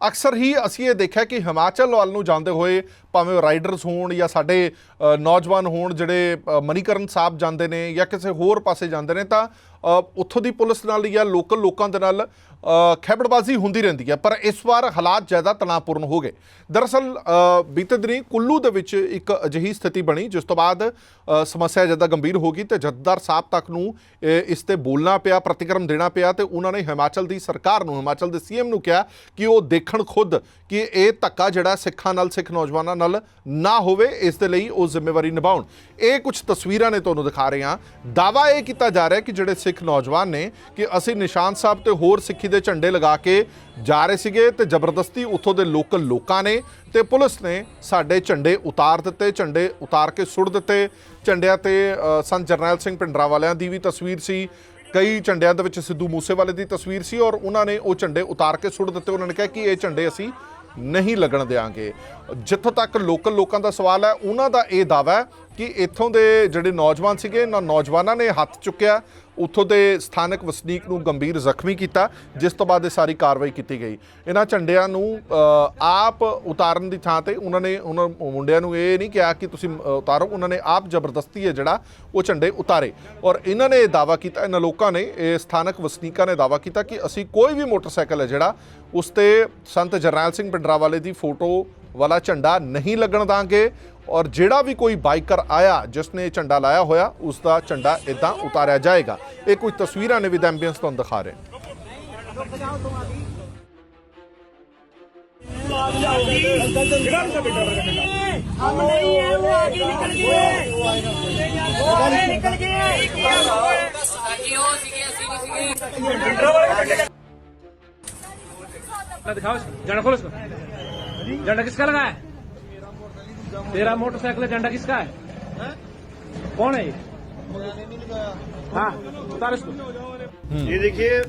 ਅਕਸਰ ਹੀ ਅਸੀਂ ਇਹ ਦੇਖਿਆ ਕਿ ਹਿਮਾਚਲ ਵੱਲ ਨੂੰ ਜਾਂਦੇ ਹੋਏ ਭਾਵੇਂ ਉਹ ਰਾਈਡਰਸ ਹੋਣ ਜਾਂ ਸਾਡੇ ਨੌਜਵਾਨ ਹੋਣ ਜਿਹੜੇ ਮਨੀਕਰਨ ਸਾਹਿਬ ਜਾਂਦੇ ਨੇ ਜਾਂ ਕਿਸੇ ਹੋਰ ਪਾਸੇ ਜਾਂਦੇ ਨੇ ਤਾਂ ਉੱਥੋਂ ਦੀ ਪੁਲਿਸ ਨਾਲ ਜਾਂ ਲੋਕਲ ਲੋਕਾਂ ਦੇ ਨਾਲ ਖੈਬੜਬਾਜ਼ੀ ਹੁੰਦੀ ਰਹਿੰਦੀ ਹੈ, ਪਰ ਇਸ ਵਾਰ ਹਾਲਾਤ ਜ਼ਿਆਦਾ ਤਣਾਅਪੂਰਨ ਹੋ ਗਏ। ਦਰਅਸਲ ਬੀਤੇ ਦਿਨੀ ਕੁੱਲੂ ਦੇ ਵਿੱਚ ਇੱਕ ਅਜਿਹੀ ਸਥਿਤੀ ਬਣੀ, ਜਿਸ ਤੋਂ ਬਾਅਦ ਸਮੱਸਿਆ ਜ਼ਿਆਦਾ ਗੰਭੀਰ ਹੋ ਗਈ ਤੇ ਜਥੇਦਾਰ ਸਾਹਿਬ ਤੱਕ ਨੂੰ ਇਹ- ਇਸ ਤੇ ਬੋਲਣਾ ਪਿਆ, ਪ੍ਰਤੀਕਰਮ ਦੇਣਾ ਪਿਆ ਤੇ ਉਹਨਾਂ ਨੇ ਹਿਮਾਚਲ ਦੀ ਸਰਕਾਰ ਨੂੰ, ਹਿਮਾਚਲ ਦੇ ਸੀਐਮ ਨੂੰ ਕਿਹਾ ਕਿ ਉਹ ਦੇਖਣ ਖੁਦ ਕਿ ਇਹ ਧੱਕਾ ਜਿਹੜਾ ਸਿੱਖਾਂ ਨਾਲ, ਸਿੱਖ ਨੌਜਵਾਨਾਂ ਨਾਲ ਨਾ ਹੋਵੇ, ਇਸ ਦੇ ਲਈ ਉਹ ਜ਼ਿੰਮੇਵਾਰੀ ਨਿਭਾਉਣ। ਇਹ ਕੁਝ ਤਸਵੀਰਾਂ ਨੇ ਤੁਹਾਨੂੰ ਦਿਖਾ ਰਹੇ ਹਾਂ। ਦਾਵਾ ਇਹ ਕੀਤਾ ਜਾ ਰਿਹਾ ਕਿ ਜਿਹੜੇ ਸਿੱਖ ਨੌਜਵਾਨ ਨੇ ਕਿ ਅਸੀਂ ਨਿਸ਼ਾਨ ਸਾਹਿਬ ਤੇ ਹੋਰ ਸਿੱਖੀ ਦੇ ਝੰਡੇ ਲਗਾ ਕੇ ਜਾ ਰਹੇ ਸੀਗੇ ਤੇ ਜ਼ਬਰਦਸਤੀ ਉੱਥੋਂ ਦੇ ਲੋਕਲ ਲੋਕਾਂ ਨੇ ਤੇ ਪੁਲਿਸ ਨੇ ਸਾਡੇ ਝੰਡੇ ਉਤਾਰ ਦਿੱਤੇ, ਝੰਡੇ ਉਤਾਰ ਕੇ ਸੁੱਟ ਦਿੱਤੇ। ਝੰਡਿਆਂ ਤੇ ਸੰਤ ਜਰਨੈਲ ਸਿੰਘ ਭਿੰਡਰਾਂ ਵਾਲਿਆਂ ਦੀ ਵੀ ਤਸਵੀਰ ਸੀ। ਕਈ ਝੰਡਿਆਂ ਦੇ ਵਿੱਚ ਸਿੱਧੂ ਮੂਸੇਵਾਲੇ ਦੀ ਤਸਵੀਰ ਸੀ ਔਰ ਉਹਨਾਂ ਨੇ ਉਹ ਝੰਡੇ ਉਤਾਰ ਕੇ ਸੁੱਟ ਦਿੱਤੇ। ਉਹਨਾਂ ਨੇ ਕਿਹਾ ਕਿ ਇਹ ਝੰਡੇ ਅਸੀਂ ਨਹੀਂ ਲੱਗਣ ਦੇਾਂਗੇ ਜਿੱਥੋਂ ਤੱਕ ਲੋਕਲ ਲੋਕਾਂ ਦਾ ਸਵਾਲ ਹੈ, ਉਹਨਾਂ ਦਾ ਇਹ ਦਾਵਾ ਹੈ ਕਿ ਇੱਥੋਂ ਦੇ ਜਿਹੜੇ ਨੌਜਵਾਨ ਸੀਗੇ ਇਹਨਾਂ ਨੌਜਵਾਨਾਂ ਨੇ ਹੱਥ ਚੁੱਕਿਆ, ਉੱਥੋਂ ਦੇ ਸਥਾਨਕ ਵਸਨੀਕ ਨੂੰ ਗੰਭੀਰ ਜ਼ਖਮੀ ਕੀਤਾ, ਜਿਸ ਤੋਂ ਬਾਅਦ ਇਹ ਸਾਰੀ ਕਾਰਵਾਈ ਕੀਤੀ ਗਈ। ਇਹਨਾਂ ਝੰਡਿਆਂ ਨੂੰ ਆਪ ਉਤਾਰਨ ਦੀ ਥਾਂ ਤੇ ਉਹਨਾਂ ਨੇ, ਉਹਨਾਂ ਮੁੰਡਿਆਂ ਨੂੰ ਇਹ ਨਹੀਂ ਕਿਹਾ ਕਿ ਤੁਸੀਂ ਉਤਾਰੋ, ਉਹਨਾਂ ਨੇ ਆਪ ਜ਼ਬਰਦਸਤੀ ਹੈ ਜਿਹੜਾ ਉਹ ਝੰਡੇ ਉਤਾਰੇ। ਔਰ ਇਹਨਾਂ ਨੇ ਇਹ ਦਾਵਾ ਕੀਤਾ, ਇਹਨਾਂ ਲੋਕਾਂ ਨੇ, ਇਹ ਸਥਾਨਕ ਵਸਨੀਕਾਂ ਨੇ ਦਾਵਾ ਕੀਤਾ ਕਿ ਅਸੀਂ ਕੋਈ ਵੀ ਮੋਟਰਸਾਈਕਲ ਹੈ ਜਿਹੜਾ, ਉਸ ਤੇ ਸੰਤ ਜਰਨੈਲ ਸਿੰਘ ਪਿੰਡਰਾਵਾਲੇ ਦੀ ਫੋਟੋ ਵਾਲਾ ਝੰਡਾ ਨਹੀਂ ਲੱਗਣ ਦਾਂਗੇ ਔਰ ਜਿਹੜਾ ਵੀ ਕੋਈ ਬਾਈਕਰ ਆਇਆ ਜਿਸ ਨੇ ਇਹ ਝੰਡਾ ਲਾਇਆ ਹੋਇਆ ਉਸ ਦਾ ਝੰਡਾ ਇਦਾਂ ਉਤਾਰਿਆ ਜਾਏਗਾ ਇਹ ਕੁਝ ਤਸਵੀਰਾਂ ਨੇ ਵਿਦ ਐਂਬੀਐਂਸ ਤੁਹਾਨੂੰ ਦਿਖਾ ਰਹੇ ਹਾਂ। हम नहीं है वो आगे निकल गए वो आगे निकल गए ना दिखाओ इसको झंडा खोलो इसको झंडा किसका लगा है तेरा मोटरसाइकिल झंडा किसका है? कौन है ये? हाँ उतार इसको। ये देखिए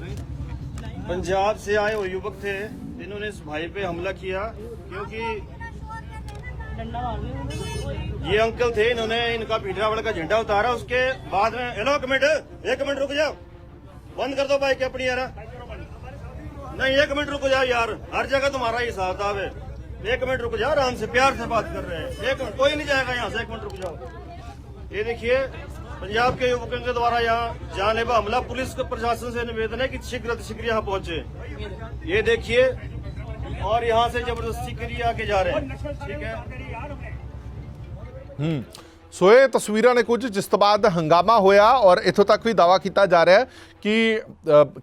पंजाब से आए हुए युवक थे इन्होंने इस भाई पे हमला किया क्योंकि ये अंकल थे इन्होंने इनका पीठरावल का झंडा उतारा उसके बाद में हेलो एक मिनट एक मिनट रुक जाओ। बंद कर दो बाइक अपनी यार। नहीं एक मिनट रुक जाओ यार। हर जगह तुम्हारा ही हिसाब किताब है एक मिनट रुक जाओ, आराम से प्यार से बात कर रहे हैं। एक मिनट, कोई नहीं जाएगा यहाँ से, एक मिनट रुक जाओ। ये देखिए, पंजाब के युवकों के द्वारा यहाँ जानलेवा हमला, पुलिस के प्रशासन से निवेदन है कि शीघ्र शीघ्र यहाँ पहुँचे। ये देखिए, और यहाँ से ज़बरदस्ती करिए आके जा रहे हैं। ठीक है? ਹੂੰ ਸੋ ਇਹ ਤਸਵੀਰਾਂ ਨੇ ਕੁਝ, ਜਿਸ ਤੋਂ ਬਾਅਦ ਹੰਗਾਮਾ ਹੋਇਆ ਔਰ ਇੱਥੋਂ ਤੱਕ ਵੀ ਦਾਵਾ ਕੀਤਾ ਜਾ ਰਿਹਾ ਹੈ ਕਿ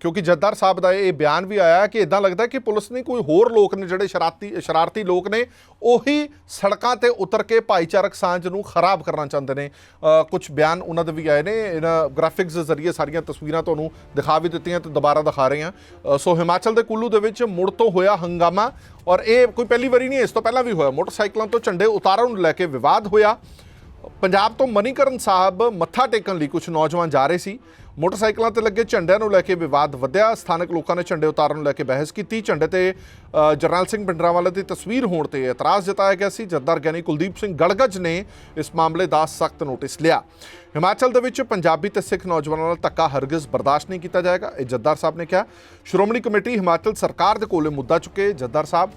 ਕਿਉਂਕਿ ਜੱਦਾਰ ਸਾਹਿਬ ਦਾ ਇਹ ਬਿਆਨ ਵੀ ਆਇਆ ਕਿ ਇਦਾਂ ਲੱਗਦਾ ਕਿ ਪੁਲਿਸ ਨੇ ਕੋਈ ਹੋਰ ਲੋਕ ਨੇ ਜਿਹੜੇ ਸ਼ਰਾਰਤੀ ਸ਼ਰਾਰਤੀ ਲੋਕ ਨੇ, ਉਹੀ ਸੜਕਾਂ ਤੇ ਉਤਰ ਕੇ ਭਾਈਚਾਰਕ ਸਾਂਝ ਨੂੰ ਖਰਾਬ ਕਰਨਾ ਚਾਹੁੰਦੇ ਨੇ। ਕੁਝ ਬਿਆਨ ਉਹਨਾਂ ਦੇ ਵੀ ਆਏ ਨੇ, ਇਹਨਾਂ ਗ੍ਰਾਫਿਕਸ ਦੇ ਜ਼ਰੀਏ ਸਾਰੀਆਂ ਤਸਵੀਰਾਂ ਤੁਹਾਨੂੰ ਦਿਖਾ ਵੀ ਦਿੱਤੀਆਂ ਤੇ ਦੁਬਾਰਾ ਦਿਖਾ ਰਹੇ ਹਾਂ। ਸੋ ਹਿਮਾਚਲ ਦੇ ਕੁੱਲੂ ਦੇ ਵਿੱਚ ਮੁੜ ਤੋਂ ਹੋਇਆ ਹੰਗਾਮਾ ਔਰ ਇਹ ਕੋਈ ਪਹਿਲੀ ਵਾਰੀ ਨਹੀਂ, ਇਸ ਤੋਂ ਪਹਿਲਾਂ ਵੀ ਹੋਇਆ। ਮੋਟਰਸਾਈਕਲਾਂ ਤੋਂ ਝੰਡੇ ਉਤਾਰਨ ਨੂੰ ਲੈ ਕੇ ਵਿਵਾਦ ਹੋਇਆ। ਪੰਜਾਬ ਤੋਂ ਮਨੀਕਰਨ ਸਾਹਿਬ ਮੱਥਾ ਟੇਕਣ ਲਈ ਕੁਝ ਨੌਜਵਾਨ ਜਾ ਰਹੇ ਸੀ। ਮੋਟਰਸਾਈਕਲਾਂ ਤੇ ਲੱਗੇ ਝੰਡਿਆਂ ਨੂੰ ਲੈ ਕੇ ਵਿਵਾਦ ਵਧਿਆ। ਸਥਾਨਕ ਲੋਕਾਂ ਨੇ ਝੰਡੇ ਉਤਾਰਨ ਨੂੰ ਲੈ ਕੇ ਬਹਿਸ ਕੀਤੀ। ਝੰਡੇ ਤੇ ਅ, ਜਰਨੈਲ ਸਿੰਘ ਪਿੰਡਰਾਵਾਲਾ ਦੀ ਤਸਵੀਰ ਹੋਣ ਤੇ ਇਤਰਾਜ਼ ਜਤਾਇਆ ਗਿਆ ਸੀ। ਜੱਦਾਰ ਗਿਆਨੀ ਕੁਲਦੀਪ ਸਿੰਘ ਗੜਗਜ ਨੇ ਇਸ ਮਾਮਲੇ ਦਾ ਸਖਤ ਨੋਟਿਸ ਲਿਆ। ਹਿਮਾਚਲ ਦੇ ਵਿੱਚ ਪੰਜਾਬੀ ਤੇ ਸਿੱਖ ਨੌਜਵਾਨਾਂ ਨਾਲ ਧੱਕਾ ਹਰਗਿਜ਼ ਬਰਦਾਸ਼ਤ ਨਹੀਂ ਕੀਤਾ ਜਾਏਗਾ ਇਹ ਜੱਦਾਰ ਸਾਹਿਬ ਨੇ ਕਿਹਾ। ਸ਼੍ਰੋਮਣੀ ਕਮੇਟੀ ਹਿਮਾਚਲ ਸਰਕਾਰ ਦੇ ਕੋਲੇ ਮੁੱਦਾ ਚੁੱਕੇ। ਜੱਦਾਰ ਸਾਹਿਬ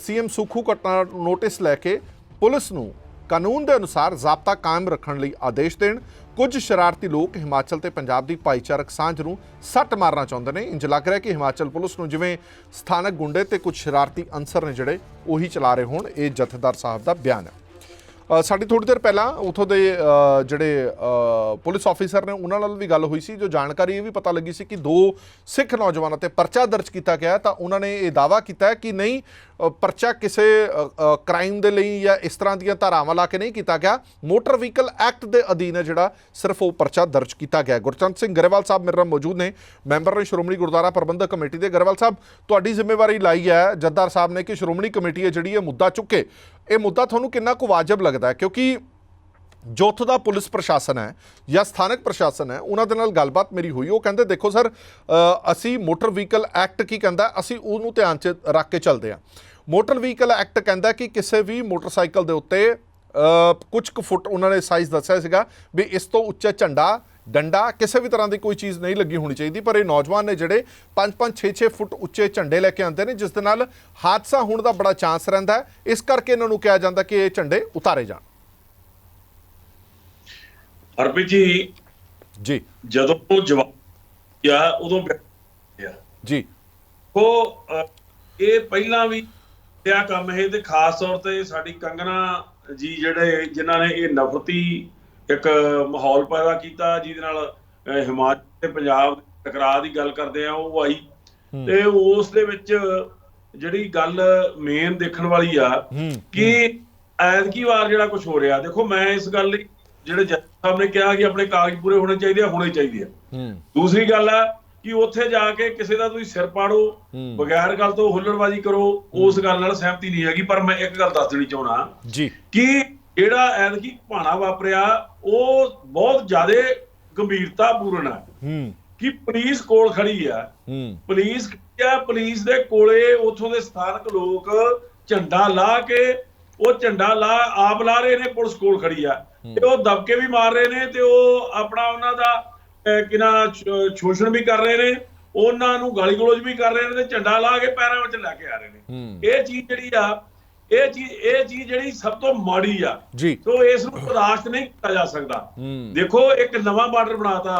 ਸੀਐਮ ਸੁਖੂ ਘਟਨਾ ਨੋਟਿਸ ਲੈ ਕੇ ਪੁਲਿਸ ਨੂੰ ਕਾਨੂੰਨ ਦੇ ਅਨੁਸਾਰ ਜ਼ਾਬਤਾ ਕਾਇਮ ਰੱਖਣ ਲਈ ਆਦੇਸ਼ ਦੇਣ। ਕੁਝ ਸ਼ਰਾਰਤੀ ਲੋਕ ਹਿਮਾਚਲ ਤੇ ਪੰਜਾਬ ਦੀ ਭਾਈਚਾਰਕ ਸਾਂਝ ਨੂੰ ਸੱਟ ਮਾਰਨਾ ਚਾਹੁੰਦੇ ਨੇ। ਇੰਜ ਲੱਗ ਰਿਹਾ ਕਿ ਹਿਮਾਚਲ ਪੁਲਿਸ ਨੂੰ ਜਿਵੇਂ ਸਥਾਨਕ ਗੁੰਡੇ ਤੇ ਕੁਝ ਸ਼ਰਾਰਤੀ ਅਨਸਰ ਨੇ ਜਿਹੜੇ ਉਹੀ ਚਲਾ ਰਹੇ ਹੋਣ, ਇਹ ਜਥੇਦਾਰ ਸਾਹਿਬ ਦਾ ਬਿਆਨ ਹੈ। ਸਾਡੀ ਥੋੜੀ ਦੇਰ ਪਹਿਲਾਂ ਉਥੋਂ ਦੇ ਜਿਹੜੇ ਪੁਲਿਸ ਆਫੀਸਰ ਨੇ ਉਹਨਾਂ ਨਾਲ ਵੀ ਗੱਲ ਹੋਈ ਸੀ, ਜੋ ਜਾਣਕਾਰੀ ਇਹ ਵੀ ਪਤਾ ਲੱਗੀ ਸੀ ਕਿ ਦੋ ਸਿੱਖ ਨੌਜਵਾਨਾਂ ਤੇ ਪਰਚਾ ਦਰਜ ਕੀਤਾ ਗਿਆ ਤਾਂ ਉਹਨਾਂ ਨੇ ਇਹ ਦਾਵਾ ਕੀਤਾ ਕਿ ਨਹੀਂ ਪਰਚਾ ਕਿਸੇ ਕ੍ਰਾਈਮ ਦੇ ਲਈ ਜਾਂ ਇਸ ਤਰ੍ਹਾਂ ਦੀਆਂ ਧਾਰਾਵਾਂ ਲਾ ਕੇ ਨਹੀਂ ਕੀਤਾ ਗਿਆ। ਮੋਟਰ ਵਹੀਕਲ ਐਕਟ ਦੇ ਅਧੀਨ ਹੈ ਜਿਹੜਾ, ਸਿਰਫ ਉਹ ਪਰਚਾ ਦਰਜ ਕੀਤਾ ਗਿਆ ਹੈ। ਗੁਰਚੰਦ ਸਿੰਘ ਗਰੇਵਾਲ ਸਾਹਿਬ ਮੇਰੇ ਨਾਲ ਮੌਜੂਦ ਨੇ, ਮੈਂਬਰ ਨੇ ਸ਼੍ਰੋਮਣੀ ਗੁਰਦੁਆਰਾ ਪ੍ਰਬੰਧਕ ਕਮੇਟੀ ਦੇ। ਗਰੇਵਾਲ ਸਾਹਿਬ, ਤੁਹਾਡੀ ਜ਼ਿੰਮੇਵਾਰੀ ਲਾਈ ਹੈ, ਜੱਦਾਰ ਸਾਹਿਬ ਨੇ ਕਿ ਸ਼੍ਰੋਮਣੀ ਕਮੇਟੀ ਹੈ ਜਿਹੜੀ, ਇਹ ਮੁੱਦਾ ਚੁੱਕੇ। ਇਹ ਮੁੱਦਾ ਤੁਹਾਨੂੰ ਕਿੰਨਾ ਕੁ ਵਾਜਬ ਲੱਗਦਾ ਹੈ? ਕਿਉਂਕਿ ਜੋ ਉੱਥੋਂ ਦਾ ਪੁਲਿਸ ਪ੍ਰਸ਼ਾਸਨ ਹੈ ਜਾਂ ਸਥਾਨਕ ਪ੍ਰਸ਼ਾਸਨ ਹੈ, ਉਹਨਾਂ ਦੇ ਨਾਲ ਗੱਲਬਾਤ ਮੇਰੀ ਹੋਈ। ਉਹ ਕਹਿੰਦੇ, ਦੇਖੋ ਸਰ ਅਸੀਂ ਮੋਟਰ ਵਹੀਕਲ ਐਕਟ ਕੀ ਕਹਿੰਦਾ? ਅਸੀਂ ਉਹਨੂੰ ਧਿਆਨ 'ਚ ਰੱਖ ਕੇ ਚੱਲਦੇ ਹਾਂ। ਮੋਟਰ ਵਹੀਕਲ ਐਕਟ ਕਹਿੰਦਾ ਕਿ ਕਿਸੇ ਵੀ ਮੋਟਰਸਾਈਕਲ ਦੇ ਉੱਤੇ ਕੁਝ ਕੁ ਫੁੱਟ ਉਹਨਾਂ ਨੇ ਸਾਈਜ਼ ਦੱਸਿਆ ਸੀਗਾ ਵੀ ਇਸ ਤੋਂ ਉੱਚਾ ਝੰਡਾ ਡੰਡਾ ਕਿਸੇ ਵੀ ਤਰ੍ਹਾਂ ਦੀ ਕੋਈ ਚੀਜ਼ ਨਹੀਂ ਲੱਗੀ ਹੋਣੀ ਚਾਹੀਦੀ ਪਰ ਇਹ ਨੌਜਵਾਨ ਨੇ ਜਿਹੜੇ 5-5 6-6 ਫੁੱਟ ਉੱਚੇ ਝੰਡੇ ਲੈ ਕੇ ਆਉਂਦੇ ਨੇ ਜਿਸ ਦੇ ਨਾਲ ਹਾਦਸਾ ਹੋਣ ਦਾ ਬੜਾ ਚਾਂਸ ਰਹਿੰਦਾ ਹੈ। ਇਸ ਕਰਕੇ ਇਹਨਾਂ ਨੂੰ ਕਿਹਾ ਜਾਂਦਾ ਕਿ ਇਹ ਝੰਡੇ ਉਤਾਰੇ ਜਾਣ। ਹਰਪ੍ਰੀਤ ਜੀ ਜੀ। ਜਦੋਂ ਉਹ ਜਵਾਬ ਆ ਉਦੋਂ ਜੀ। ਉਹ ਇਹ ਪਹਿਲਾਂ ਵੀ ਇਹ ਕੰਮ ਇਹ ਤੇ ਖਾਸ ਤੌਰ ਤੇ ਸਾਡੀ ਕੰਗਨਾ ਜੀ ਜਿਹੜੇ ਜਿਨ੍ਹਾਂ ਨੇ ਇਹ ਨਫ਼ਰਤੀ ਇੱਕ ਮਾਹੌਲ ਪੈਦਾ ਕੀਤਾ ਜਿਹਦੇ ਨਾਲ ਹਿਮਾਚਲ ਤੇ ਪੰਜਾਬ ਟਕਰਾਅ ਦੀ ਗੱਲ ਕਰਦੇ ਆ ਉਹ ਆਈ। ਤੇ ਉਸ ਦੇ ਵਿੱਚ ਜਿਹੜੀ ਗੱਲ ਮੇਨ ਦੇਖਣ ਵਾਲੀ ਆ ਕਿ ਐਤਕੀ ਵਾਰ ਜਿਹੜਾ ਕੁਝ ਹੋ ਰਿਹਾ ਦੇਖੋ ਮੈਂ ਇਸ ਗੱਲ ਲਈ ਜਿਹੜੇ ਜੱਜ ਸਾਹਿਬ ਨੇ ਕਿਹਾ ਕਿ ਆਪਣੇ ਕਾਗਜ਼ ਪੂਰੇ ਹੋਣੇ ਚਾਹੀਦੇ ਆ ਹੋਣੇ ਚਾਹੀਦੇ ਆ। ਦੂਸਰੀ ਗੱਲ ਆ ਕਿ ਉੱਥੇ ਜਾ ਕੇ ਕਿਸੇ ਦਾ ਤੁਸੀਂ ਸਿਰ ਪਾੜੋ। ਬਗੈਰ ਗੱਲ ਤੋਂ ਹੁੱਲੜਬਾਜ਼ੀ ਕਰੋ ਉਸ ਗੱਲ ਨਾਲ ਸਹਿਮਤੀ ਨਹੀਂ ਹੈਗੀ ਪਰ ਮੈਂ ਇੱਕ ਗੱਲ ਦੱਸ ਦੇਣੀ ਚਾਹਣਾ ਜੀ। ਕਿ ਜਿਹੜਾ ਐਤਕੀ ਭਾਣਾ ਵਾਪਰਿਆ ਉਹ ਬਹੁਤ ਜ਼ਿਆਦਾ ਗੰਭੀਰਤਾਪੂਰਨ ਆ ਹੂੰ। ਕਿ ਪੁਲਿਸ ਕੋਲ ਖੜੀ ਆ ਹੂੰ। ਪੁਲਿਸ ਕਿਹਾ ਪੁਲਿਸ ਦੇ ਕੋਲੇ ਉਥੋਂ ਦੇ ਸਥਾਨਕ ਲੋਕ ਝੰਡਾ ਲਾ ਕੇ ਉਹ ਝੰਡਾ ਲਾ ਆਪ ਲਾ ਰਹੇ ਨੇ ਪੁਲਿਸ ਕੋਲ ਖੜੀ ਆ। ਤੇ ਉਹ ਦਬਕੇ ਵੀ ਮਾਰ ਰਹੇ ਨੇ ਤੇ ਉਹ ਆਪਣਾ ਉਹਨਾਂ ਦਾ ਕਿਨਾ ਸ਼ੋਸ਼ਣ ਵੀ ਕਰ ਰਹੇ ਨੇ ਉਹਨਾਂ ਨੂੰ ਗਾਲੀ ਗਲੋਚ ਵੀ ਕਰ ਰਹੇ ਨੇ ਤੇ ਝੰਡਾ ਲਾ ਕੇ ਪੈਰਾਂ ਵਿੱਚ ਲੈ ਕੇ ਆ ਰਹੇ ਨੇ। ਇਹ ਚੀਜ਼ ਜਿਹੜੀ ਆ ਇਹ ਚੀਜ਼ ਇਹ ਚੀਜ਼ ਜਿਹੜੀ ਸਭ ਤੋਂ ਮਾੜੀ ਆ। ਸੋ ਇਸ ਨੂੰ ਬਰਦਾਸ਼ਤ ਨਹੀਂ ਕੀਤਾ ਜਾ ਸਕਦਾ। ਦੇਖੋ ਇੱਕ ਨਵਾਂ ਬਾਰਡਰ ਬਣਾਤਾ।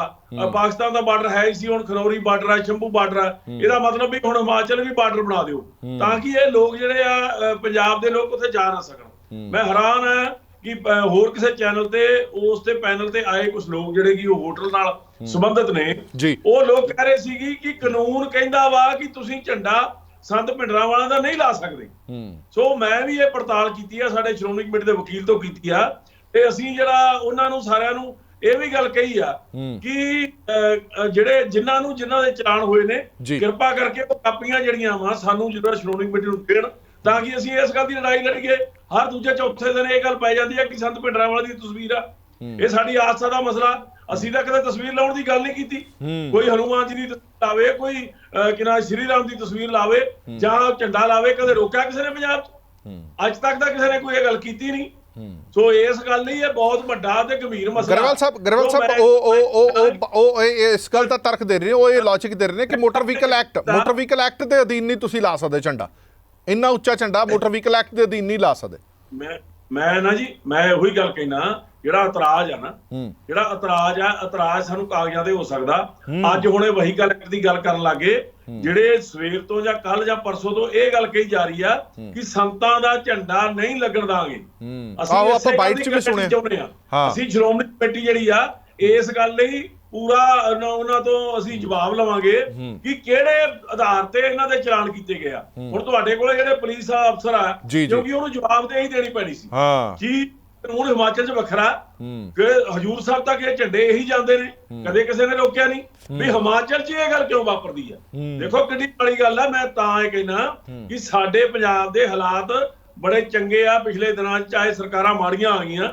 ਪਾਕਿਸਤਾਨ ਦਾ ਬਾਰਡਰ ਹੈ ਹੀ ਸੀ ਹੁਣ ਖਨੌਰੀ ਬਾਰਡਰ ਹੈ ਸ਼ੰਭੂ ਬਾਰਡਰ ਹੈ। ਇਹਦਾ ਮਤਲਬ ਵੀ ਹੁਣ ਹਿਮਾਚਲ ਵੀ ਬਾਰਡਰ ਬਣਾ ਦਿਓ। ਤਾਂ ਕਿ ਇਹ ਲੋਕ ਜਿਹੜੇ ਆ ਪੰਜਾਬ ਦੇ ਲੋਕ ਉੱਥੇ ਜਾ ਨਾ ਸਕਣ। ਮੈਂ ਹੈਰਾਨ ਹਾਂ ਕਿ ਹੋਰ ਕਿਸੇ ਚੈਨਲ ਤੇ ਉਸ ਤੇ ਪੈਨਲ ਤੇ ਆਏ ਕੁਝ ਲੋਕ ਜਿਹੜੇ ਕਿ ਉਹ ਹੋਟਲ ਨਾਲ ਸੰਬੰਧਿਤ ਨੇ। ਉਹ ਲੋਕ ਕਹਿ ਰਹੇ ਸੀਗੇ ਕਿ ਕਾਨੂੰਨ ਕਹਿੰਦਾ ਵਾ ਕਿ ਤੁਸੀਂ ਝੰਡਾ ਸੰਤ ਭਿੰਡਰਾਂ ਵਾਲਾ ਦਾ ਨਹੀਂ ਲਾ ਸਕਦੇ। ਹੂੰ। ਸੋ ਮੈਂ ਵੀ ਇਹ ਪੜਤਾਲ ਕੀਤੀ ਆ ਸਾਡੇ ਸ਼੍ਰੋਮਣੀ ਕਮੇਟੀ ਦੇ ਵਕੀਲ ਤੋਂ ਕੀਤੀ ਆ। ਤੇ ਅਸੀਂ ਜਿਹੜਾ ਉਹਨਾਂ ਨੂੰ ਸਾਰਿਆਂ ਨੂੰ ਇਹ ਵੀ ਗੱਲ ਕਹੀ ਆ। ਕਿ ਜਿਹੜੇ ਜਿਨ੍ਹਾਂ ਨੂੰ ਜਿਨ੍ਹਾਂ ਦੇ ਚਲਾਨ ਹੋਏ ਨੇ। ਕਿਰਪਾ ਕਰਕੇ ਉਹ ਕਾਪੀਆਂ ਜਿਹੜੀਆਂ ਵਾ ਸਾਨੂੰ ਜਿਹੜਾ ਸ਼੍ਰੋਮਣੀ ਕਮੇਟੀ ਨੂੰ ਦੇਣ ਤਾਂ ਕਿ ਅਸੀਂ ਇਸ ਗੱਲ ਦੀ ਲੜਾਈ ਲੜੀਏ। ਹਰ ਦੂਜੇ ਚੌਥੇ ਦਿਨ ਇਹ ਗੱਲ ਪੈ ਜਾਂਦੀ ਹੈ ਕਿ ਸੰਤ ਭਿੰਡਰਾਂ ਵਾਲੇ ਦੀ ਤਸਵੀਰ ਆ। ਇਹ ਸਾਡੀ ਆਸਥਾ ਦਾ ਮਸਲਾ। ਅਸੀਂ ਤਾਂ ਕਦੇ ਤਸਵੀਰ ਲਾਉਣ ਦੀ ਗੱਲ ਨਹੀਂ ਕੀਤੀ। ਹੂੰ। ਕੋਈ ਹਨੂਮਾਨ ਜੀ ਦੀ ਲਾਵੇ ਕੋਈ ਅਹ, ਕਿ ਨਾ ਸ਼੍ਰੀ ਰਾਮ ਦੀ ਤਸਵੀਰ ਲਾਵੇ ਜਾਂ ਝੰਡਾ ਲਾਵੇ ਕਦੇ ਰੋਕਿਆ ਕਿਸੇ ਨੇ ਪੰਜਾਬ 'ਚ? ਹੂੰ। ਅੱਜ ਤੱਕ ਤਾਂ ਕਿਸੇ ਨੇ ਕੋਈ ਇਹ ਗੱਲ ਕੀਤੀ ਨਹੀਂ। ਹੂੰ। ਸੋ ਇਸ ਗੱਲ ਲਈ ਇਹ ਬਹੁਤ ਵੱਡਾ ਤੇ ਗੰਭੀਰ ਮਸਲਾ। ਗਰੇਵਾਲ ਸਾਹਿਬ ਗਰੇਵਾਲ ਸਾਹਿਬ ਉਹ ਉਹ ਉਹ ਉਹ- ਉਹ ਇਹ- ਇਹ ਇਸ ਗੱਲ ਦਾ ਤਰਕ ਦੇ ਰਹੇ ਨੇ ਉਹ ਇਹ ਲੌਜੀਕ ਦੇ ਰਹੇ ਨੇ ਕਿ motor vehicle act motor vehicle act ਦੇ ਅਧੀਨ ਨਹੀਂ ਤੁਸੀਂ ਲਾ ਸਕਦੇ ਝੰਡਾ। ਇੰਨਾ ਉੱਚਾ ਝੰਡਾ ਮੋਟਰ ਵਹੀਕਲ ਐਕਟ ਦੇ ਅਧੀਨ ਨਹੀਂ ਲਾ ਸਕਦੇ। ਮੈਂ ਮੈਂ ਨਾ ਜੀ ਮੈਂ ਉਹੀ ਗੱਲ ਕਹਿਣਾ ਜਿਹੜਾ ਇਤਰਾਜ਼ ਆ ਨਾ ਹੂੰ। ਜਿਹੜਾ ਇਤਰਾਜ਼ ਆ ਇਤਰਾਜ਼ ਸਾਨੂੰ ਕਾਗਜ਼ਾਂ ਤੇ ਹੋ ਸਕਦਾ। ਅੱਜ ਹੁਣੇ ਵਹੀ ਗੱਲ ਦੀ ਗੱਲ ਕਰਨ ਲੱਗੇ ਜਿਹੜੇ ਸਵੇਰ ਤੋਂ ਜਾਂ ਕੱਲ ਜਾਂ ਪਰਸੋਂ ਤੋਂ ਇਹ ਗੱਲ ਕਹੀ ਜਾ ਰਹੀ ਆ ਕਿ ਸੰਤਾਂ ਦਾ ਝੰਡਾ ਨਹੀਂ ਲੱਗਣ ਦਾਂਗੇ। ਹੂੰ। ਅਸੀਂ ਆਪਾਂ ਬਾਈਟ ਦੀ ਚ ਵੀ ਸੁਣਿਆ। ਹਾਂ। ਹਾਂ। ਅਸੀਂ ਸ਼੍ਰੋਮਣੀ ਕਮੇਟੀ ਜਿਹੜੀ ਆ ਇਸ ਗੱਲ ਲਈ ਪੂਰਾ ਉਹਨਾਂ- ਤੋਂ ਅਸੀਂ ਜਵਾਬ ਲਵਾਂਗੇ ਕਿ ਕਿਹੜੇ ਆਧਾਰ ਤੇ ਇਹਨਾਂ ਦੇ ਚਲਾਨ ਕੀਤੇ ਗਏ ਆ। ਹੁਣ ਤੁਹਾਡੇ ਕੋਲੇ ਜਿਹੜੇ ਪੁਲਿਸ ਅਫਸਰ ਆ ਜੀ, ਜੀ। ਕਿਉਂਕਿ ਉਹਨੂੰ ਜਵਾਬਦੇਹੀ ਦੇਣੀ ਪੈਣੀ ਸੀ। ਹਾਂ। ਕਿ ਕਾਨੂੰਨ ਹਿਮਾਚਲ 'ਚ ਵੱਖਰਾ। ਕਿ ਹਜੂਰ ਸਾਹਿਬ ਤੱਕ ਇਹ ਝੰਡੇ ਇਹੀ ਜਾਂਦੇ ਨੇ ਕਦੇ ਕਿਸੇ ਨੇ ਰੋਕਿਆ ਨਹੀਂ ਵੀ ਹਿਮਾਚਲ 'ਚ ਇਹ ਗੱਲ ਕਿਉਂ ਵਾਪਰਦੀ ਆ। ਦੇਖੋ ਕਿੰਨੀ ਬੜੀ ਗੱਲ ਆ ਮੈਂ ਤਾਂ ਇਹ ਕਹਿਣਾ ਕਿ ਸਾਡੇ ਪੰਜਾਬ ਦੇ ਹਾਲਾਤ ਬੜੇ ਚੰਗੇ ਆ ਪਿਛਲੇ ਦਿਨਾਂ 'ਚ ਚਾਹੇ ਸਰਕਾਰਾਂ ਮਾੜੀਆਂ ਆ ਗਈਆਂ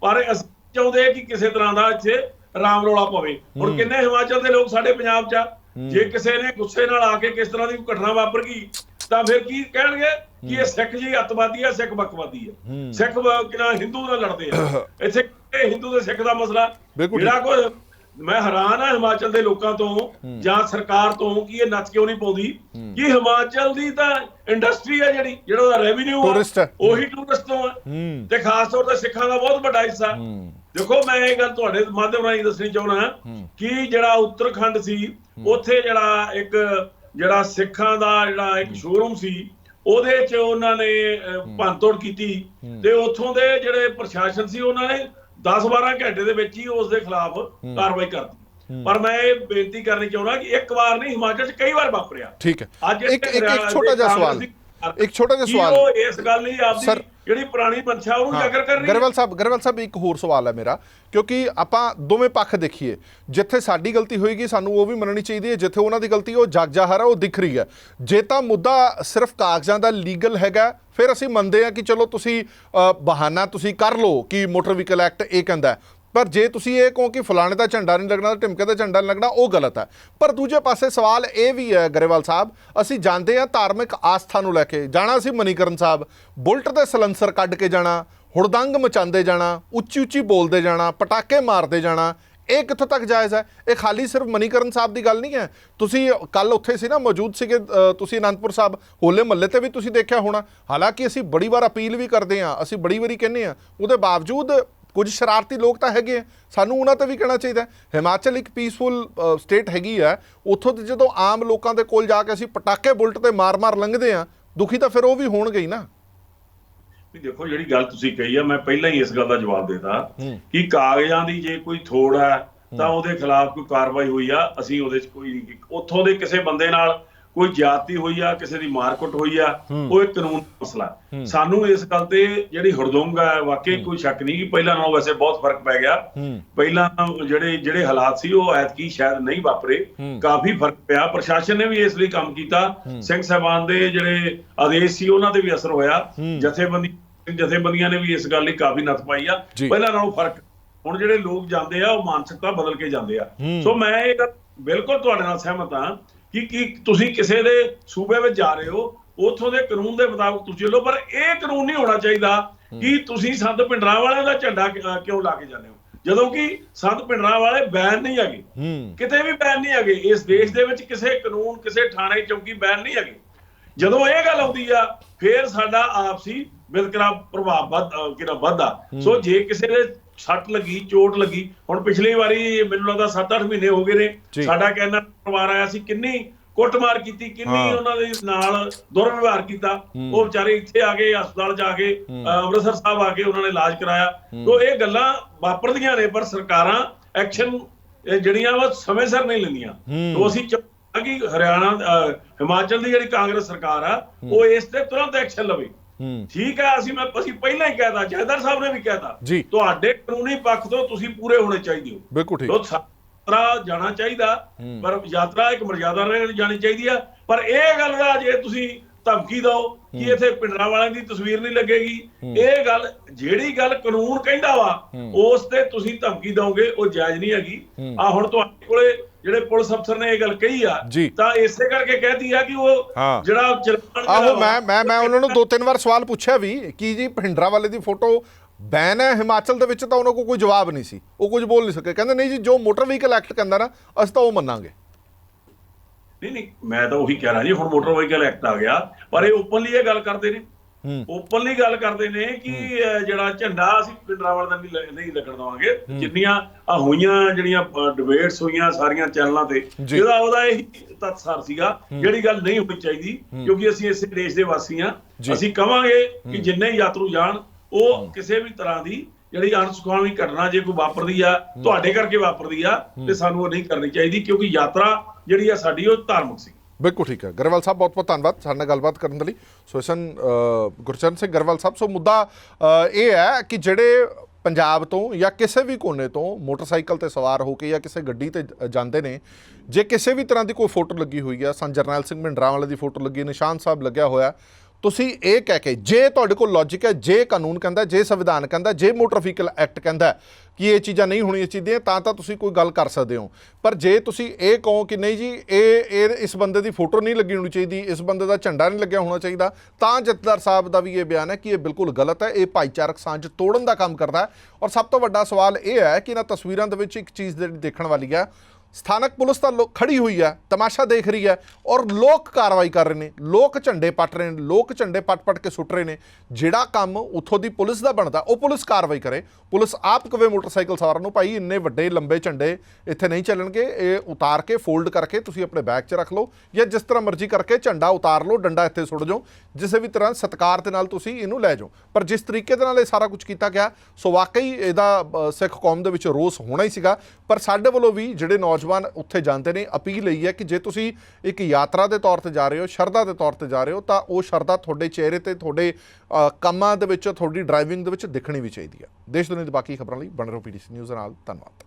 ਪਰ ਅਸੀਂ ਚਾਹੁੰਦੇ ਕਿ ਕਿਸੇ ਤਰ੍ਹਾਂ ਦਾ ਇੱਥੇ ਰਾਮ ਰੋਲਾ ਪਵੇ। ਹੁਣ ਕਿੰਨੇ ਹਿਮਾਚਲ ਦੇ ਲੋਕ ਸਾਡੇ ਪੰਜਾਬ 'ਚ ਜੇ ਕਿਸੇ ਨੇ ਗੁੱਸੇ ਨਾਲ ਆ ਕੇ ਕਿਸ ਤਰ੍ਹਾਂ ਦੀ ਘਟਨਾ ਵਾਪਰ ਗਈ ਤਾਂ ਫਿਰ ਕੀ ਕਹਿਣਗੇ? ਕਿ ਇਹ ਸਿੱਖ ਜੀ ਅੱਤਵਾਦੀ ਆ ਸਿੱਖ ਬਕਵਾਦੀ ਆ। ਸਿੱਖ ਕਿਹਨਾਂ ਹਿੰਦੂ ਨਾਲ ਲੜਦੇ ਆ। ਇੱਥੇ ਹਿੰਦੂ ਤੇ ਸਿੱਖ ਦਾ ਮਸਲਾ? ਜਿਹੜਾ ਕੋਈ ਮੈਂ ਹੈਰਾਨ ਆ ਹਿਮਾਚਲ ਦੇ ਲੋਕਾਂ ਤੋਂ ਜਾਂ ਸਰਕਾਰ ਤੋਂ ਕਿ ਇਹ ਨੱਚ ਕਿਉਂ ਨਹੀਂ ਪਾਉਂਦੀ? ਕਿ ਹਿਮਾਚਲ ਦੀ ਤਾਂ ਇੰਡਸਟਰੀ ਆ ਜਿਹੜੀ ਜਿਹੜਾ ਉਹਦਾ ਰੈਵਨਿਊ ਹੈ। ਉਹੀ ਟੂਰਿਸਟ ਤੋਂ ਆ। ਹੂੰ। ਤੇ ਖਾਸ ਤੌਰ ਤੇ ਸਿੱਖਾਂ ਦਾ ਬਹੁਤ ਵੱਡਾ ਹਿੱਸਾ। ਹੂੰ। ਦੇਖੋ ਮੈਂ ਇਹ ਗੱਲ ਤੁਹਾਡੇ ਮਾਧਿਅਮ ਰਾਹੀਂ ਦੱਸਣੀ ਚਾਹੁੰਦਾ ਕਿ ਜਿਹੜਾ ਉੱਤਰਾਖੰਡ ਸੀ ਉੱਥੇ ਜਿਹੜਾ ਇੱਕ ਜਿਹੜਾ ਸਿੱਖਾਂ ਦਾ ਜਿਹੜਾ ਇੱਕ ਸ਼ੋਰੂਮ ਸੀ ਉਹਦੇ 'ਚ ਉਹਨਾਂ ਨੇ ਭੰਨਤੋੜ ਕੀਤੀ। ਤੇ ਉੱਥੋਂ ਦੇ ਜਿਹੜੇ ਪ੍ਰਸ਼ਾਸਨ ਸੀ ਉਹਨਾਂ ਨੇ 10-12 ਘੰਟੇ ਦੇ ਵਿੱਚ ਹੀ ਉਸ ਦੇ ਖਿਲਾਫ ਕਾਰਵਾਈ ਕਰ ਦਿੱਤੀ। ਪਰ ਮੈਂ ਇਹ ਬੇਨਤੀ ਕਰਨੀ ਚਾਹੁੰਦਾ ਕਿ ਇੱਕ ਵਾਰ ਨਹੀਂ ਹਿਮਾਚਲ 'ਚ ਕਈ ਵਾਰ ਵਾਪਰਿਆ। ਠੀਕ ਹੈ। ਅੱਜ ਇੱਕ ਛੋਟਾ ਜਿਹਾ ਸਵਾਲ। ਇੱਕ ਛੋਟਾ ਜਿਹਾ ਸਵਾਲ ਉਹ ਇਸ ਗੱਲ ਲਈ ਆਪਦੀ ਜਿਹੜੀ ਪੁਰਾਣੀ ਮਨਸ਼ਾ ਉਹਨੂੰ ਜਾਗਰ ਕਰ ਰਹੀ ਹੈ? ਗਰੇਵਾਲ ਸਾਹਿਬ ਗਰੇਵਾਲ ਸਾਹਿਬ ਇੱਕ ਹੋਰ ਸਵਾਲ ਹੈ ਮੇਰਾ। ਕਿਉਂਕਿ ਆਪਾਂ ਦੋਵੇਂ ਪੱਖ ਦੇਖੀਏ। ਜਿੱਥੇ ਸਾਡੀ ਗਲਤੀ ਹੋਏਗੀ ਸਾਨੂੰ ਉਹ ਵੀ ਮੰਨਣੀ ਚਾਹੀਦੀ ਹੈ। ਜਿੱਥੇ ਉਹਨਾਂ ਦੀ ਗਲਤੀ ਉਹ ਜਗ ਜ਼ਾਹਰ ਹੈ ਉਹ ਦਿਖ ਰਹੀ ਹੈ। ਜੇ ਤਾਂ ਮੁੱਦਾ ਸਿਰਫ ਕਾਗਜ਼ਾਂ ਦਾ ਲੀਗਲ ਹੈਗਾ ਫਿਰ ਅਸੀਂ ਮੰਨਦੇ ਹਾਂ ਕਿ ਚਲੋ ਤੁਸੀਂ ਬਹਾਨਾ ਤੁਸੀਂ ਕਰ ਲਓ ਕਿ ਮੋਟਰ ਵਹੀਕਲ ਐਕਟ ਇਹ ਕਹਿੰਦਾ। ਪਰ ਜੇ ਤੁਸੀਂ ਇਹ ਕਹੋ ਕਿ ਫਲਾਣੇ ਦਾ ਝੰਡਾ ਨਹੀਂ ਲੱਗਣਾ, ਢਿਮਕੇ ਦਾ ਝੰਡਾ ਨਹੀਂ ਲੱਗਣਾ, ਉਹ ਗਲਤ ਹੈ। ਪਰ ਦੂਜੇ ਪਾਸੇ ਸਵਾਲ ਇਹ ਵੀ ਹੈ, ਗਰੇਵਾਲ ਸਾਹਿਬ, ਅਸੀਂ ਜਾਣਦੇ ਹਾਂ ਧਾਰਮਿਕ ਆਸਥਾ ਨੂੰ ਲੈ ਕੇ। ਜਾਣਾ ਸੀ ਮਨੀਕਰਨ ਸਾਹਿਬ, ਬੁਲਟ 'ਤੇ ਸਲੰਸਰ ਕੱਢ ਕੇ ਜਾਣਾ, ਹੁੜਦੰਗ ਮਚਾਉਂਦੇ ਜਾਣਾ ਉੱਚੀ ਉੱਚੀ ਬੋਲਦੇ ਜਾਣਾ, ਪਟਾਕੇ ਮਾਰਦੇ ਜਾਣਾ, ਇਹ ਕਿੱਥੋਂ ਤੱਕ ਜਾਇਜ਼ ਹੈ? ਇਹ ਖਾਲੀ ਸਿਰਫ ਮਨੀਕਰਨ ਸਾਹਿਬ ਦੀ ਗੱਲ ਨਹੀਂ ਹੈ। ਤੁਸੀਂ ਕੱਲ ਉੱਥੇ ਸੀ ਨਾ, ਮੌਜੂਦ ਸੀਗੇ ਤੁਸੀਂ ਅਨੰਦਪੁਰ ਸਾਹਿਬ, ਹੋਲੇ ਮਹੱਲੇ ਤੇ ਵੀ ਤੁਸੀਂ ਦੇਖਿਆ ਹੋਣਾ। ਹਾਲਾਂਕਿ ਅਸੀਂ ਬੜੀ ਵਾਰ ਅਪੀਲ ਵੀ ਕਰਦੇ ਹਾਂ, ਅਸੀਂ ਬੜੀ ਵਾਰੀ ਕਹਿੰਦੇ ਹਾਂ, ਉਹਦੇ ਬਾਵਜੂਦ ਕੁਝ ਸ਼ਰਾਰਤੀ ਲੋਕ ਤਾਂ ਹੈਗੇ ਆ। ਸਾਨੂੰ ਉਹਨਾਂ ਤੇ ਵੀ ਕਹਿਣਾ ਚਾਹੀਦਾ। ਹਿਮਾਚਲ ਇੱਕ ਪੀਸਫੁਲ ਸਟੇਟ ਹੈਗੀ ਆ। ਉੱਥੋਂ ਤੇ ਜਦੋਂ ਆਮ ਲੋਕਾਂ ਦੇ ਕੋਲ ਜਾ ਕੇ ਅਸੀਂ ਪਟਾਕੇ ਬੁਲਟ ਤੇ ਮਾਰ-ਮਾਰ ਲੰਘਦੇ ਆ ਦੁਖੀ ਤਾਂ ਫਿਰ ਉਹ ਵੀ ਹੋਣਗੇ ਹੀ ਨਾ। ਵੀ ਦੇਖੋ ਜਿਹੜੀ ਗੱਲ ਤੁਸੀਂ ਕਹੀ ਆ ਮੈਂ ਪਹਿਲਾਂ ਹੀ ਇਸ ਗੱਲ ਦਾ ਜਵਾਬ ਦੇਤਾ ਕਿ ਕਾਗਜ਼ਾਂ ਦੀ ਜੇ ਕੋਈ ਥੋੜ ਹੈ ਤਾਂ ਉਹਦੇ ਖਿਲਾਫ ਕੋਈ ਕਾਰਵਾਈ ਹੋਈ ਆ। ਅਸੀਂ ਉਹਦੇ 'ਚ ਕੋਈ ਉੱਥੋਂ ਦੇ ਕਿਸੇ ਬੰਦੇ ਨਾਲ ਕੋਈ ਜ਼ਿਆਦਤੀ ਹੋਈ ਆ ਕਿਸੇ ਦੀ ਮਾਰਕੁੱਟ ਹੋਈ ਆ ਉਹ ਇੱਕ ਕਾਨੂੰਨ ਮਸਲਾ। ਸਾਨੂੰ ਇਸ ਗੱਲ ਤੇ ਜਿਹੜੀ ਹੜਦੰਗ ਹੈ ਵਾਕਈ ਕੋਈ ਸ਼ੱਕ ਨਹੀਂ ਕਿ ਪਹਿਲਾਂ ਨਾਲੋਂ ਵੈਸੇ ਬਹੁਤ ਫ਼ਰਕ ਪੈ ਗਿਆ। ਪਹਿਲਾਂ ਜਿਹੜੇ ਜਿਹੜੇ ਹਾਲਾਤ ਸੀ ਉਹ ਐਤਕੀ ਸ਼ਾਇਦ ਨਹੀਂ ਵਾਪਰੇ। ਕਾਫੀ ਫ਼ਰਕ ਪਿਆ। ਪ੍ਰਸ਼ਾਸਨ ਨੇ ਵੀ ਇਸ ਲਈ ਕੰਮ ਕੀਤਾ। ਸਿੰਘ ਸਾਹਿਬਾਨ ਦੇ ਜਿਹੜੇ ਆਦੇਸ਼ ਸੀ ਉਹਨਾਂ ਤੇ ਵੀ ਅਸਰ ਹੋਇਆ। ਜਥੇਬੰਦੀ ਜਥੇਬੰਦੀਆਂ ਨੇ ਵੀ ਇਸ ਗੱਲ ਲਈ ਕਾਫੀ ਨੱਥ ਪਾਈ ਆ। ਪਹਿਲਾਂ ਨਾਲੋਂ ਫ਼ਰਕ ਹੁਣ ਜਿਹੜੇ ਲੋਕ ਜਾਂਦੇ ਆ ਉਹ ਮਾਨਸਿਕਤਾ ਬਦਲ ਕੇ ਜਾਂਦੇ ਆ। ਸੋ ਮੈਂ ਇਹ ਬਿਲਕੁਲ ਤੁਹਾਡੇ ਨਾਲ ਸਹਿਮਤ ਹਾਂ ਕਿ ਕਿ ਤੁਸੀਂ ਕਿਸੇ ਦੇ ਸੂਬੇ ਵਿੱਚ ਜਾ ਰਹੇ ਹੋ ਉਥੋਂ ਦੇ ਕਾਨੂੰਨ ਦੇ ਮੁਤਾਬਕ ਤੁਸੀਂ ਚੱਲੋ ਪਰ ਇਹ ਕਾਨੂੰਨ ਨਹੀਂ ਹੋਣਾ ਚਾਹੀਦਾ ਕਿ ਤੁਸੀਂ ਸੰਤ ਪਿੰਡਰਾਂ ਵਾਲਿਆਂ ਦਾ ਝੰਡਾ ਕਿਉਂ ਲਾ ਕੇ ਜਾਂਦੇ ਹੋ? ਜਦੋਂ ਕਿ ਸੰਤ ਪਿੰਡਰਾਂ ਵਾਲੇ ਬੈਨ ਨਹੀਂ ਹੈਗੇ। ਕਿਤੇ ਵੀ ਬੈਨ ਨਹੀਂ ਹੈਗੇ। ਇਸ ਦੇਸ਼ ਦੇ ਵਿੱਚ ਕਿਸੇ ਕਾਨੂੰਨ ਕਿਸੇ ਥਾਣੇ ਚੌਕੀ ਬੈਨ ਨਹੀਂ ਹੈਗੇ। ਜਦੋਂ ਇਹ ਗੱਲ ਆਉਂਦੀ ਆ ਫੇਰ ਸਾਡਾ ਆਪਸੀ ਵਿਤਕਰਾ ਪ੍ਰਭਾਵ ਵੱਧ ਕਿਹੜਾ ਵੱਧਦਾ। ਸੋ ਜੇ ਕਿਸੇ ਦੇ ਸੱਟ ਲੱਗੀ ਚੋਟ ਲੱਗੀ। ਹੁਣ ਪਿਛਲੀ ਵਾਰੀ ਮੈਨੂੰ ਲੱਗਦਾ 7-8 ਮਹੀਨੇ ਹੋ ਗਏ। ਨੇ। ਸਾਡਾ ਕਹਿੰਦਾ ਪਰਿਵਾਰ ਆਇਆ ਸੀ ਕਿੰਨੀ ਕੁੱਟਮਾਰ ਕੀਤੀ ਕਿੰਨੀ। ਉਹਨਾਂ ਦੇ ਨਾਲ ਦੁਰਵਿਵਹਾਰ ਕੀਤਾ। ਉਹ ਵਿਚਾਰੇ ਇੱਥੇ ਆ ਗਏ ਹਸਪਤਾਲ ਜਾ ਕੇ ਅੰਮ੍ਰਿਤਸਰ ਸਾਹਿਬ ਆ ਕੇ ਉਹਨਾਂ ਨੇ ਇਲਾਜ ਕਰਾਇਆ। ਤੋਂ ਇਹ ਗੱਲਾਂ ਵਾਪਰਦੀਆਂ ਨੇ ਪਰ ਸਰਕਾਰਾਂ ਐਕਸ਼ਨ ਜਿਹੜੀਆਂ ਵਾ ਸਮੇਂ ਸਿਰ ਨਹੀਂ ਲੈਂਦੀਆਂ। ਤੋਂ ਅਸੀਂ ਕਿ ਹਰਿਆਣਾ ਹਿਮਾਚਲ ਦੀ ਜਿਹੜੀ ਕਾਂਗਰਸ ਸਰਕਾਰ ਆ ਉਹ ਇਸ ਤੇ ਤੁਰੰਤ ਐਕਸ਼ਨ ਲਵੇ। ਠੀਕ ਹੈ ਅਸੀਂ ਮੈਂ ਅਸੀਂ ਪਹਿਲਾਂ ਹੀ ਕਹਿਤਾ ਜਹਦਰ ਸਾਹਿਬ ਨੇ ਵੀ ਕਹਿਤਾ। ਤੁਹਾਡੇ ਕਾਨੂੰਨੀ ਪੱਖ ਤੋਂ ਤੁਸੀਂ ਪੂਰੇ ਹੋਣੇ ਚਾਹੀਦੇ ਹੋ। ਬਿਲਕੁਲ ਠੀਕ। ਯਾਤਰਾ ਜਾਣਾ ਚਾਹੀਦਾ ਪਰ ਯਾਤਰਾ ਇੱਕ ਮਰਜ਼ਾਦਾ ਨਾਲ ਜਾਣੀ ਚਾਹੀਦੀ ਆ। ਪਰ ਇਹ ਗੱਲ ਦਾ ਜੇ ਤੁਸੀਂ ਧਮਕੀ ਦਿਓ ਕਿ ਇੱਥੇ ਪਿੰਡਰਾਂ ਵਾਲਿਆਂ ਦੀ ਤਸਵੀਰ ਨਹੀਂ ਲੱਗੇਗੀ ਇਹ ਗੱਲ ਜਿਹੜੀ ਗੱਲ ਕਾਨੂੰਨ ਕਹਿੰਦਾ ਵਾ ਉਸ ਤੇ ਤੁਸੀਂ ਧਮਕੀ ਦਿਓਗੇ ਉਹ ਜਾਇਜ਼ ਨਹੀਂ ਹੈਗੀ। ਆ ਹੁਣ ਤੁਹਾਡੇ ਕੋਲੇ ਜਿਹੜੇ ਪੁਲਿਸ ਅਫਸਰ ਨੇ ਇਹ ਗੱਲ ਕਹੀ ਆ। ਤਾਂ ਇਸੇ ਕਰਕੇ ਕਹਿਤੀ ਆ ਕਿ ਉਹ। ਜਿਹੜਾ ਚਲਾਨ ਆਹੋ ਮੈਂ ਮੈਂ ਮੈਂ ਉਹਨਾਂ ਨੂੰ ਦੋ ਤਿੰਨ ਵਾਰ ਸਵਾਲ ਪੁੱਛਿਆ ਵੀ ਕਿ ਜੀ ਭਿੰਡਰਾ ਵਾਲੇ ਦੀ ਫੋਟੋ ਬੈਨ ਹੈ ਹਿਮਾਚਲ ਦੇ ਵਿੱਚ ਤਾਂ ਉਹਨਾਂ ਕੋਲ ਕੋਈ ਜਵਾਬ ਨਹੀਂ ਸੀ ਉਹ ਕੁਝ ਬੋਲ ਨਹੀਂ ਸਕੇ ਕਹਿੰਦੇ ਨਹੀਂ ਜੀ ਜੋ ਮੋਟਰ ਵਹੀਕਲ ਐਕਟ ਕਹਿੰਦਾ ਨਾ ਅਸੀਂ ਤਾਂ ਉਹ ਮੰਨਾਂਗੇ ਨਹੀਂ ਨਹੀਂ ਮੈਂ ਤਾਂ ਉਹੀ ਕਹਿ ਰਿਹਾ ਜੀ ਹੁਣ ਮੋਟਰ ਵਹੀਕਲ ਐਕਟ ਆ ਗਿਆ ਪਰ ਇਹ ਓਪਨਲੀ ਇਹ ਗੱਲ ਕਰਦੇ ਨੇ ਓਪਨਲੀ ਗੱਲ ਕਰਦੇ ਨੇ ਕਿ ਜਿਹੜਾ ਝੰਡਾ ਅਸੀਂ ਪਿੰਡਰਾਵਲ ਦਾ ਨਹੀਂ ਨਹੀਂ ਲੱਗਣ ਦਵਾਂਗੇ। ਜਿੰਨੀਆਂ ਆ ਹੋਈਆਂ ਜਿਹੜੀਆਂ ਡਿਬੇਟਸ ਹੋਈਆਂ ਸਾਰੀਆਂ ਚੈਨਲਾਂ ਤੇ। ਇਹਦਾ ਉਹਦਾ ਇਹ ਤਤਸਰ ਸੀਗਾ ਜਿਹੜੀ ਗੱਲ ਨਹੀਂ ਹੋਣੀ ਚਾਹੀਦੀ ਕਿਉਂਕਿ ਅਸੀਂ ਇਸੇ ਦੇਸ਼ ਦੇ ਵਾਸੀ ਜੀ। ਅਸੀਂ ਕਵਾਂਗੇ ਕਿ ਜਿੰਨੇ ਯਾਤਰੂ ਜਾਣ ਉਹ ਕਿਸੇ ਵੀ ਤਰ੍ਹਾਂ ਦੀ ਜਿਹੜੀ ਅਣਸੁਖਾਵੀ ਘਟਨਾ ਜੇ ਕੋਈ ਵਾਪਰਦੀ ਆ ਤੁਹਾਡੇ ਕਰਕੇ ਵਾਪਰਦੀ ਆ ਤੇ ਸਾਨੂੰ ਉਹ ਨਹੀਂ ਕਰਨੀ ਚਾਹੀਦੀ ਕਿਉਂਕਿ ਯਾਤਰਾ ਜਿਹੜੀ ਆ ਸਾਡੀ ਉਹ ਧਾਰਮਿਕ ਸੀ। ਬਿਲਕੁਲ ਠੀਕ ਹੈ। ਗਰੇਵਾਲ ਸਾਹਿਬ, ਬਹੁਤ ਬਹੁਤ ਧੰਨਵਾਦ ਸਾਡੇ ਨਾਲ ਗੱਲਬਾਤ ਕਰਨ ਦੇ ਲਈ। ਸੋਇਸਨ ਗੁਰਚਰਨ ਸਿੰਘ ਗਰੇਵਾਲ ਸਾਹਿਬ, ਸੋ ਮੁੱਦਾ ਇਹ ਹੈ ਕਿ ਜਿਹੜੇ ਪੰਜਾਬ ਤੋਂ ਜਾਂ ਕਿਸੇ ਵੀ ਕੋਨੇ ਤੋਂ ਮੋਟਰਸਾਈਕਲ ਤੇ ਸਵਾਰ ਹੋ ਕੇ ਜਾਂ ਕਿਸੇ ਗੱਡੀ ਤੇ ਜਾਂਦੇ ਨੇ, ਜੇ ਕਿਸੇ ਵੀ ਤਰ੍ਹਾਂ ਦੀ ਕੋਈ ਫੋਟੋ ਲੱਗੀ ਹੋਈ ਹੈ ਸੰ ਜਰਨੈਲ ਸਿੰਘ ਮਿੰਡਰਾ ਵਾਲੇ ਦੀ ਫੋਟੋ ਲੱਗੀ ਨਿਸ਼ਾਨ ਸਾਹਿਬ ਲੱਗਿਆ ਹੋਇਆ ਤੁਸੀਂ ਇਹ ਕਹਿ ਕੇ, ਜੇ ਤੁਹਾਡੇ ਕੋਲ ਲੌਜੀਕ ਹੈ, ਜੇ ਕਾਨੂੰਨ ਕਹਿੰਦਾ, ਜੇ ਸੰਵਿਧਾਨ ਕਹਿੰਦਾ, ਜੇ ਮੋਟਰ ਵਹੀਕਲ ਐਕਟ ਕਹਿੰਦਾ ਕਿ ਇਹ ਚੀਜ਼ਾਂ ਨਹੀਂ ਹੋਣੀਆਂ ਚਾਹੀਦੀਆਂ, ਤਾਂ ਤਾਂ ਤੁਸੀਂ ਕੋਈ ਗੱਲ ਕਰ ਸਕਦੇ ਹੋ। ਪਰ ਜੇ ਤੁਸੀਂ ਇਹ ਕਹੋ ਕਿ ਨਹੀਂ ਜੀ, ਇਹ ਇਹ ਇਸ ਬੰਦੇ ਦੀ ਫੋਟੋ ਨਹੀਂ ਲੱਗੀ ਹੋਣੀ ਚਾਹੀਦੀ, ਇਸ ਬੰਦੇ ਦਾ ਝੰਡਾ ਨਹੀਂ ਲੱਗਿਆ ਹੋਣਾ ਚਾਹੀਦਾ, ਤਾਂ ਜਥੇਦਾਰ ਸਾਹਿਬ ਦਾ ਵੀ ਇਹ ਬਿਆਨ ਹੈ ਕਿ ਇਹ ਬਿਲਕੁਲ ਗਲਤ ਹੈ, ਇਹ ਭਾਈਚਾਰਕ ਸਾਂਝ ਤੋੜਨ ਦਾ ਕੰਮ ਕਰਦਾ ਔਰ ਸਭ ਤੋਂ ਵੱਡਾ ਸਵਾਲ ਇਹ ਹੈ ਕਿ ਇਹਨਾਂ ਤਸਵੀਰਾਂ ਦੇ ਵਿੱਚ ਇੱਕ ਚੀਜ਼ ਜਿਹੜੀ ਦੇਖਣ ਵਾਲੀ ਹੈ ਸਥਾਨਕ ਪੁਲਿਸ ਤਾਂ ਲੋ- ਖੜੀ ਹੋਈ ਹੈ, ਤਮਾਸ਼ਾ ਦੇਖ ਰਹੀ ਹੈ ਔਰ ਲੋਕ ਕਾਰਵਾਈ ਕਰ ਰਹੇ ਨੇ। ਲੋਕ ਝੰਡੇ ਪੱਟ ਰਹੇ ਨੇ, ਲੋਕ ਝੰਡੇ ਪੱਟ-ਪੱਟ ਕੇ ਸੁੱਟ ਰਹੇ ਨੇ। ਜਿਹੜਾ ਕੰਮ ਉੱਥੋਂ ਦੀ ਪੁਲਿਸ ਦਾ ਬਣਦਾ, ਉਹ ਪੁਲਿਸ ਕਾਰਵਾਈ ਕਰੇ। ਪੁਲਿਸ ਆਪ ਕਵੇ ਮੋਟਰਸਾਈਕਲ ਸਵਾਰ ਨੂੰ, ਭਾਈ, ਇੰਨੇ ਵੱਡੇ, ਲੰਬੇ ਝੰਡੇ ਇੱਥੇ ਨਹੀਂ ਚੱਲਣਗੇ, ਇਹ ਉਤਾਰ ਕੇ, ਫੋਲਡ ਕਰਕੇ ਤੁਸੀਂ ਆਪਣੇ ਬੈਗ 'ਚ ਰੱਖ ਲਓ ਜਾਂ ਜਿਸ ਤਰ੍ਹਾਂ ਮਰਜ਼ੀ ਕਰਕੇ ਝੰਡਾ ਉਤਾਰ ਲਓ, ਡੰਡਾ ਇੱਥੇ ਸੁੱਟ ਜਾਓ ਕਿਸੇ ਵੀ ਤਰ੍ਹਾਂ ਸਤਕਾਰ ਦੇ ਨਾਲ ਤੁਸੀਂ ਇਹਨੂੰ ਲੈ ਜਾਓ। ਪਰ ਜਿਸ ਤਰੀਕੇ ਦੇ ਨਾਲ ਇਹ ਸਾਰਾ ਕੁਝ ਕੀਤਾ ਗਿਆ, ਸੋ ਵਾਕਈ ਇਹਦਾ ਸਿੱਖ ਕੌਮ ਦੇ ਵਿੱਚ ਰੋਸ ਹੋਣਾ ਹੀ ਸੀਗਾ। ਪਰ ਸਾਡੇ ਵੱਲੋਂ ਵੀ ਜਿਹੜੇ ਨੌਜਵਾਨ ਉੱਥੇ ਜਾਂਦੇ ਨੇ, ਅਪੀਲ ਲਈ ਹੈ ਕਿ ਜੇ ਤੁਸੀਂ ਇੱਕ ਯਾਤਰਾ ਦੇ ਤੌਰ ਤੇ ਜਾ ਰਹੇ ਹੋ, ਸ਼ਰਧਾ ਦੇ ਤੌਰ ਤੇ ਜਾ ਰਹੇ ਹੋ, ਤਾਂ ਉਹ ਸ਼ਰਧਾ ਤੁਹਾਡੇ ਚਿਹਰੇ ਤੇ, ਤੁਹਾਡੇ ਕੰਮਾਂ ਦੇ ਵਿੱਚ, ਤੁਹਾਡੀ ਡਰਾਈਵਿੰਗ ਦੇ ਵਿੱਚ ਦਿਖਣੀ ਵੀ ਚਾਹੀਦੀ ਹੈ। ਦੇਸ਼ ਦੁਨੀਆ ਦੀ ਬਾਕੀ ਖਬਰਾਂ ਲਈ ਬਣੇ ਰਹੋ ਪੀਡੀਸੀ ਨਿਊਜ਼ ਨਾਲ, ਧੰਨਵਾਦ।